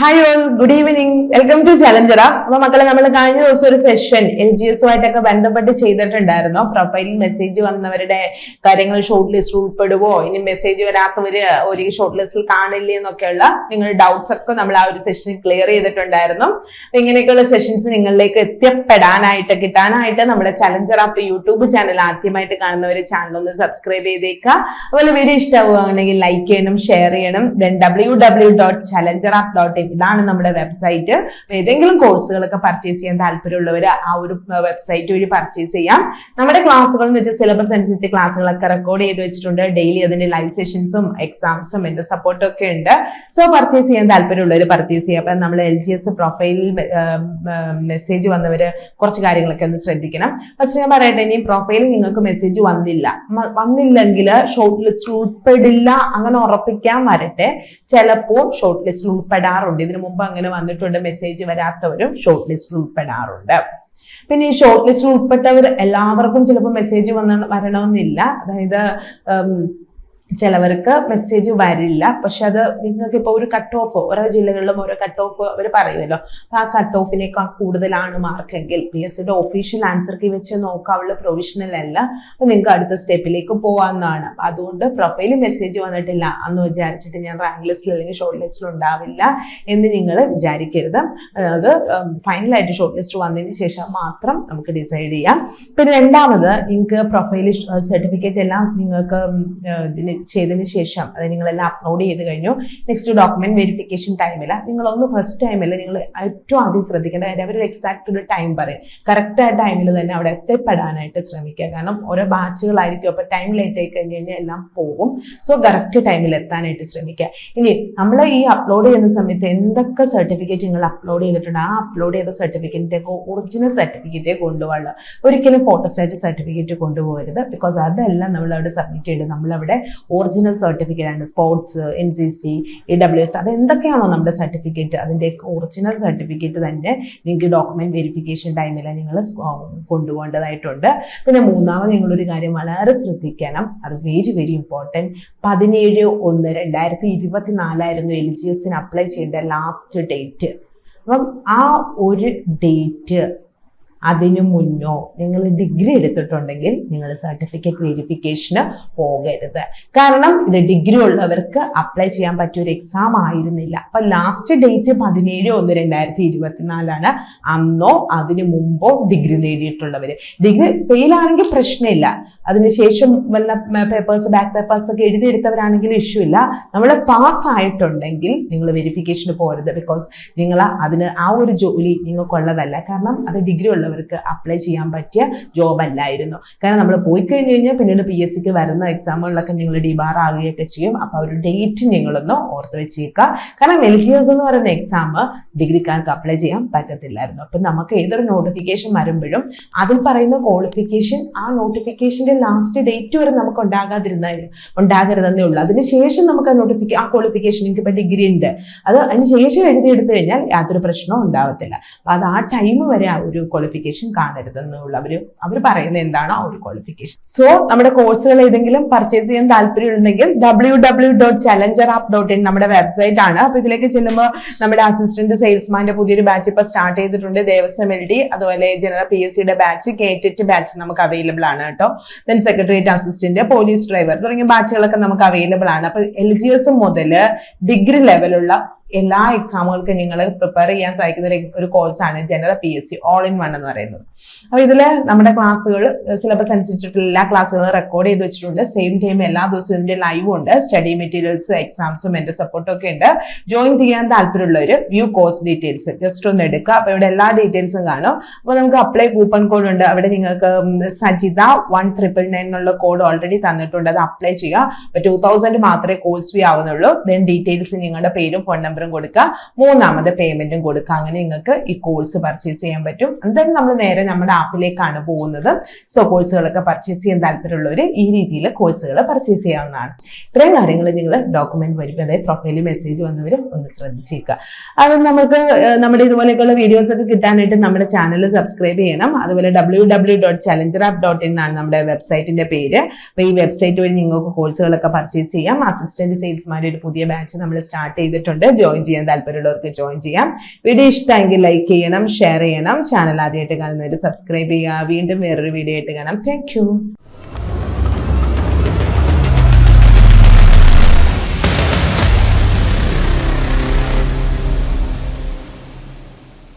Hi all good evening welcome to challenger അപ്പൊ മക്കളെ നമ്മൾ കഴിഞ്ഞ ദിവസം ഒരു സെഷൻ എൽ ജി എസ് എസുമായിട്ടൊക്കെ ബന്ധപ്പെട്ട് ചെയ്തിട്ടുണ്ടായിരുന്നു. പ്രൊഫൈലിൽ മെസ്സേജ് വന്നവരുടെ കാര്യങ്ങൾ ഷോർട്ട് ലിസ്റ്റ് ഉൾപ്പെടുവോ? ഇനി മെസ്സേജ് വരാത്തവര് ഒരു ഷോർട്ട് ലിസ്റ്റിൽ കാണില്ലേ എന്നൊക്കെയുള്ള നിങ്ങളുടെ ഡൗട്ട്സ് ഒക്കെ നമ്മൾ ആ ഒരു സെഷനിൽ ക്ലിയർ ചെയ്തിട്ടുണ്ടായിരുന്നു. ഇങ്ങനെയൊക്കെയുള്ള സെഷൻസ് നിങ്ങളിലേക്ക് എത്തിപ്പെടാനായിട്ട് കിട്ടാനായിട്ട് നമ്മുടെ ചലഞ്ചർ ആപ്പ് യൂട്യൂബ് ചാനൽ ആദ്യമായിട്ട് കാണുന്നവർ ചാനൽ ഒന്ന് സബ്സ്ക്രൈബ് ചെയ്തേക്കുക. അതുപോലെ വീഡിയോ ഇഷ്ടമാവുകയാണെങ്കിൽ ലൈക്ക് ചെയ്യണം ഷെയർ ചെയ്യണം. Then W W dot challenger app dot ഇതാണ് നമ്മുടെ വെബ്സൈറ്റ് ഏതെങ്കിലും കോഴ്സുകളൊക്കെ പർച്ചേസ് ചെയ്യാൻ താല്പര്യമുള്ളവർ ആ ഒരു വെബ്സൈറ്റ് വഴി പർച്ചേസ് ചെയ്യാം. നമ്മുടെ ക്ലാസ്സുകൾ എന്ന് വെച്ചാൽ സിലബസ് അനുസരിച്ച് ക്ലാസ്സുകളൊക്കെ റെക്കോർഡ് ചെയ്ത് വെച്ചിട്ടുണ്ട്. ഡെയിലി അതിന്റെ ലൈവ് സെഷൻസും എക്സാംസും എന്റെ സപ്പോർട്ടും ഒക്കെ ഉണ്ട്. സോ പർച്ചേസ് ചെയ്യാൻ താല്പര്യമുള്ളവർ പർച്ചേസ് ചെയ്യാം. അപ്പം നമ്മൾ എൽ ജി എസ് പ്രൊഫൈലിൽ മെസ്സേജ് വന്നവര് കുറച്ച് കാര്യങ്ങളൊക്കെ ഒന്ന് ശ്രദ്ധിക്കണം. ഫസ്റ്റ് ഞാൻ പറയട്ടെ ഇനി പ്രൊഫൈലിൽ നിങ്ങൾക്ക് മെസ്സേജ് വന്നില്ല. വന്നില്ലെങ്കിൽ ഷോർട്ട് ലിസ്റ്റിൽ ഉൾപ്പെടില്ല. അങ്ങനെ ഉറപ്പിക്കാൻ വരട്ടെ. ചിലപ്പോൾ ഷോർട്ട് ലിസ്റ്റിൽ ഉൾപ്പെടാറുണ്ട്. ഇതിനു മുമ്പ് അങ്ങനെ വന്നിട്ടുണ്ട്. മെസ്സേജ് വരാത്തവരും ഷോർട്ട് ലിസ്റ്റിൽ ഉൾപ്പെടാറുണ്ട്. പിന്നെ ഈ ഷോർട്ട് ലിസ്റ്റിൽ ഉൾപ്പെട്ടവർ എല്ലാവർക്കും ചിലപ്പോൾ മെസ്സേജ് വന്ന വരണമെന്നില്ല. അതായത് ചിലവർക്ക് മെസ്സേജ് വരില്ല. പക്ഷെ അത് നിങ്ങൾക്ക് ഇപ്പോൾ ഒരു കട്ട് ഓഫ് ഓരോ ജില്ലകളിലും ഓരോ കട്ട് ഓഫ് അവർ പറയുമല്ലോ. ആ കട്ട് ഓഫിനേക്കാൾ കൂടുതലാണ് മാർക്കെങ്കിൽ പി എസ് സിയുടെ ഒഫീഷ്യൽ ആൻസർ കീ വെച്ച് നോക്കാവുള്ള പ്രൊവിഷണൽ അല്ല. അപ്പൊ നിങ്ങൾക്ക് അടുത്ത സ്റ്റെപ്പിലേക്ക് പോകാവുന്നതാണ് അപ്പൊ അതുകൊണ്ട് പ്രൊഫൈലിൽ മെസ്സേജ് വന്നിട്ടില്ല എന്ന് വിചാരിച്ചിട്ട് ഞാൻ റാങ്ക് ലിസ്റ്റിൽ അല്ലെങ്കിൽ ഷോർട്ട് ലിസ്റ്റിൽ ഉണ്ടാവില്ല എന്ന് നിങ്ങൾ വിചാരിക്കരുത്. അത് ഫൈനലായിട്ട് ഷോർട്ട് ലിസ്റ്റ് വന്നതിന് ശേഷം മാത്രം നമുക്ക് ഡിസൈഡ് ചെയ്യാം. പിന്നെ രണ്ടാമത് നിങ്ങൾക്ക് പ്രൊഫൈൽ സർട്ടിഫിക്കറ്റ് എല്ലാം നിങ്ങൾക്ക് ഇതിന് ചെയ്തതിന് ശേഷം അത് നിങ്ങളെല്ലാം അപ്ലോഡ് ചെയ്ത് കഴിഞ്ഞു. നെക്സ്റ്റ് ഡോക്യുമെന്റ് വെരിഫിക്കേഷൻ ടൈമിൽ നിങ്ങളൊന്ന് ഫസ്റ്റ് ടൈമിൽ നിങ്ങൾ ഏറ്റവും ആദ്യം ശ്രദ്ധിക്കേണ്ട കാര്യം അവർ എക്സാക്ട് ഒരു ടൈം പറയും. കറക്റ്റ് ആ ടൈമിൽ തന്നെ അവിടെ എത്തിപ്പെടാനായിട്ട് ശ്രമിക്കുക. കാരണം ഓരോ ബാച്ചുകളായിരിക്കും അപ്പോൾ ടൈം ലേറ്റ് ആയി കഴിഞ്ഞ് കഴിഞ്ഞാൽ എല്ലാം പോകും. സോ കറക്റ്റ് ടൈമിൽ എത്താനായിട്ട് ശ്രമിക്കുക. ഇനി നമ്മൾ ഈ അപ്ലോഡ് ചെയ്യുന്ന സമയത്ത് എന്തൊക്കെ സർട്ടിഫിക്കറ്റ് നിങ്ങൾ അപ്ലോഡ് ചെയ്തിട്ടുണ്ട്? ആ അപ്ലോഡ് ചെയ്ത സർട്ടിഫിക്കറ്റിന്റെ ഒറിജിനൽ സർട്ടിഫിക്കറ്റേ കൊണ്ടുപോകുള്ളൂ ഒരിക്കലും ഫോട്ടോസ്റ്റാറ്റ് സർട്ടിഫിക്കറ്റ് കൊണ്ടുപോകരുത്. ബിക്കോസ് അതെല്ലാം നമ്മൾ അവിടെ സബ്മിറ്റ് ചെയ്ത് നമ്മളവിടെ ഒറിജിനൽ സർട്ടിഫിക്കറ്റ് ആണ്. Sports N C C E W S അത് എന്തൊക്കെയാണോ നമ്മുടെ സർട്ടിഫിക്കറ്റ് അതിന്റെ ഒറിജിനൽ സർട്ടിഫിക്കറ്റ് തന്നെ നിങ്ങൾക്ക് ഡോക്യുമെന്റ് വെരിഫിക്കേഷൻ ടൈമിൽ നിങ്ങൾ കൊണ്ടുപോകേണ്ടതായിട്ടുണ്ട്. പിന്നെ മൂന്നാമത് നിങ്ങളൊരു കാര്യം വളരെ ശ്രദ്ധിക്കണം. അത് വെരി വെരി ഇമ്പോർട്ടന്റ് പതിനേഴ് ഒന്ന് രണ്ടായിരത്തി ഇരുപത്തി നാലായിരുന്നു എൽ ജി എസിന് അപ്ലൈ ചെയ്യേണ്ട ലാസ്റ്റ് ഡേറ്റ് അപ്പം ആ ഒരു ഡേറ്റ് അതിനു മുന്നോ നിങ്ങൾ ഡിഗ്രി എടുത്തിട്ടുണ്ടെങ്കിൽ നിങ്ങൾ സർട്ടിഫിക്കറ്റ് വെരിഫിക്കേഷന് പോകരുത്. കാരണം ഇത് ഡിഗ്രി ഉള്ളവർക്ക് അപ്ലൈ ചെയ്യാൻ പറ്റിയ ഒരു എക്സാം ആയിരുന്നില്ല. അപ്പൊ ലാസ്റ്റ് ഡേറ്റ് പതിനേഴ് ഒന്ന് രണ്ടായിരത്തി ഇരുപത്തിനാലാണ് അന്നോ അതിനു മുമ്പോ ഡിഗ്രി നേടിയിട്ടുള്ളവർ ഡിഗ്രി ഫെയിൽ ആണെങ്കിൽ പ്രശ്നമില്ല. അതിനുശേഷം വല്ല പേപ്പേഴ്സ് ബാക്ക് പേപ്പേഴ്സ് ഒക്കെ എഴുതിയെടുത്തവരാണെങ്കിൽ ഇഷ്യൂ ഇല്ല. നമ്മൾ പാസ് ആയിട്ടുണ്ടെങ്കിൽ നിങ്ങൾ വെരിഫിക്കേഷന് പോകരുത് ബിക്കോസ് നിങ്ങൾ അതിന് ആ ഒരു ജോലി നിങ്ങൾക്കുള്ളതല്ല. കാരണം അത് ഡിഗ്രി ഉള്ളവർക്ക് അപ്ലൈ ചെയ്യാൻ പറ്റിയ ജോബ് അല്ലായിരുന്നു. കാരണം നമ്മൾ പോയി കഴിഞ്ഞ് കഴിഞ്ഞാൽ പിന്നീട് പി എസ് സിക്ക് വരുന്ന എക്സാമുകളിലൊക്കെ നിങ്ങൾ ഡിബാർ ആകുകയൊക്കെ ചെയ്യും. അപ്പോൾ ഒരു ഡേറ്റ് നിങ്ങളൊന്ന് ഓർത്ത് വെച്ചേക്കുക. കാരണം എൽ എസ് എന്ന് പറയുന്ന എക്സാം ഡിഗ്രിക്കാർക്ക് അപ്ലൈ ചെയ്യാൻ പറ്റത്തില്ലായിരുന്നു. അപ്പം നമുക്ക് ഏതൊരു നോട്ടിഫിക്കേഷൻ വരുമ്പോഴും അതിൽ പറയുന്ന ക്വാളിഫിക്കേഷൻ ആ നോട്ടിഫിക്കേഷന്റെ ലാസ്റ്റ് ഡേറ്റ് വരെ നമുക്ക് ഉണ്ടാകാതിരുന്ന ഉണ്ടാകരുതെന്നേ ഉള്ളൂ. അതിനുശേഷം നമുക്ക് ആ നോട്ടിഫിക്ക ആ ക്വാളിഫിക്കേഷൻ എനിക്ക് ഇപ്പം ഡിഗ്രി ഉണ്ട്. അത് അതിന് ശേഷം എഴുതിയെടുത്തു കഴിഞ്ഞാൽ യാതൊരു പ്രശ്നവും ഉണ്ടാവത്തില്ല. അപ്പം അത് ആ ടൈം വരെ ആ ഒരു ക്വാളിഫിക്കേഷൻ കാണരുതെന്നേ എന്നുള്ള അവർ അവർ പറയുന്നത് എന്താണ് ആ ഒരു ക്വാളിഫിക്കേഷൻ സോ നമ്മുടെ കോഴ്സുകൾ ഏതെങ്കിലും പർച്ചേസ് ചെയ്യാൻ താല്പര്യമുണ്ടെങ്കിൽ W W dot challenger app dot in നമ്മുടെ വെബ്സൈറ്റ് ആണ്. അപ്പൊ ഇതിലേക്ക് ചെല്ലുമ്പോൾ നമ്മുടെ അസിസ്റ്റന്റ് സെയിൽസ്മാന്റെ പുതിയൊരു ബാച്ച് ഇപ്പൊ സ്റ്റാർട്ട് ചെയ്തിട്ടുണ്ട്. ദേവസ്വം എൽ ഡി അതുപോലെ ജനറൽ പി എസ് സിയുടെ ബാച്ച് കേറ്റിറ്റ് ബാച്ച് നമുക്ക് അവൈലബിൾ ആണ് കേട്ടോ. Then secretariat assistant police driver തുടങ്ങിയ ബാച്ചുകളൊക്കെ നമുക്ക് അവൈലബിൾ ആണ്. അപ്പൊ എൽ ജി എസ് മുതൽ ഡിഗ്രി ലെവലുള്ള എല്ലാ എക്സാമുകൾക്കും നിങ്ങൾ പ്രിപ്പയർ ചെയ്യാൻ സാധിക്കുന്ന ഒരു കോഴ്സാണ് general P S C all in one എന്ന് പറയുന്നത്. അപ്പോൾ ഇതിൽ നമ്മുടെ ക്ലാസ്സുകൾ സിലബസ് അനുസരിച്ചിട്ടുള്ള എല്ലാ ക്ലാസ്സുകളും റെക്കോർഡ് ചെയ്ത് വെച്ചിട്ടുണ്ട്. സെയിം ടൈം എല്ലാ ദിവസവും ഇതിന്റെ ലൈവും ഉണ്ട്. സ്റ്റഡി മെറ്റീരിയൽസ് എക്സാംസും എന്റെ സപ്പോർട്ടും ഒക്കെ ഉണ്ട്. ജോയിൻ ചെയ്യാൻ താല്പര്യമുള്ളവർ വ്യൂ കോഴ്സ് ഡീറ്റെയിൽസ് ജസ്റ്റ് ഒന്ന് എടുക്കുക. അപ്പോൾ ഇവിടെ എല്ലാ ഡീറ്റെയിൽസും കാണും. അപ്പോൾ നമുക്ക് അപ്ലൈ കൂപ്പൺ കോഡ് ഉണ്ട്. അവിടെ നിങ്ങൾക്ക് സജിത വൺ ട്രിപ്പിൾ നയൻ എന്നുള്ള കോഡ് ഓൾറെഡി തന്നിട്ടുണ്ട്. അത് അപ്ലൈ ചെയ്യുക. അപ്പോൾ ടൂ തൗസൻഡ് മാത്രമേ കോഴ്സ് ഫീ ആവുന്നുള്ളൂ. ദെൻ ഡീറ്റെയിൽസ് നിങ്ങളുടെ പേരും ഫോൺ നമ്പറും കൊടുക്കുക മൂന്നാമത് പേയ്മെന്റും കൊടുക്കുക അങ്ങനെ നിങ്ങൾക്ക് ഈ കോഴ്സ് പർച്ചേസ് ചെയ്യാൻ പറ്റും. എന്തായാലും നമ്മൾ നേരെ നമ്മുടെ ആപ്പിലേക്കാണ് പോകുന്നത്. സോ കോഴ്സുകളൊക്കെ പർച്ചേസ് ചെയ്യാൻ താല്പര്യമുള്ളവർ ഈ രീതിയിൽ കോഴ്സുകൾ പർച്ചേസ് ചെയ്യാവുന്നതാണ്. ഇത്രയും കാര്യങ്ങൾ നിങ്ങൾ ഡോക്യുമെന്റ് വരും അതായത് പ്രൊഫൈലിൽ മെസ്സേജ് വന്നവരും ഒന്ന് ശ്രദ്ധിച്ചേക്കുക. അത് നമുക്ക് നമ്മുടെ ഇതുപോലെയൊക്കെയുള്ള വീഡിയോസ് ഒക്കെ കിട്ടാനായിട്ട് നമ്മുടെ ചാനൽ സബ്സ്ക്രൈബ് ചെയ്യണം. അതുപോലെ W W dot challenger app dot ആണ് നമ്മുടെ വെബ്സൈറ്റിന്റെ പേര്. അപ്പൊ ഈ വെബ്സൈറ്റ് വഴി നിങ്ങൾക്ക് കോഴ്സുകളൊക്കെ പർച്ചേസ് ചെയ്യാം. അസിസ്റ്റന്റ് സെയിൽസ്മാരുടെ ഒരു പുതിയ ബാച്ച് നമ്മൾ സ്റ്റാർട്ട് ചെയ്തിട്ടുണ്ട്. ജോയിൻ ചെയ്യാൻ താല്പര്യമുള്ളവർക്ക് ജോയിൻ ചെയ്യാം. വീഡിയോ ഇഷ്ടമെങ്കിൽ ലൈക്ക് ചെയ്യണം ഷെയർ ചെയ്യണം. ചാനൽ ആദ്യമായിട്ട് കാണുന്നവർ സബ്സ്ക്രൈബ് ചെയ്യുക. വീണ്ടും വേറൊരു വീഡിയോ ആയിട്ട് കാണാം. താങ്ക്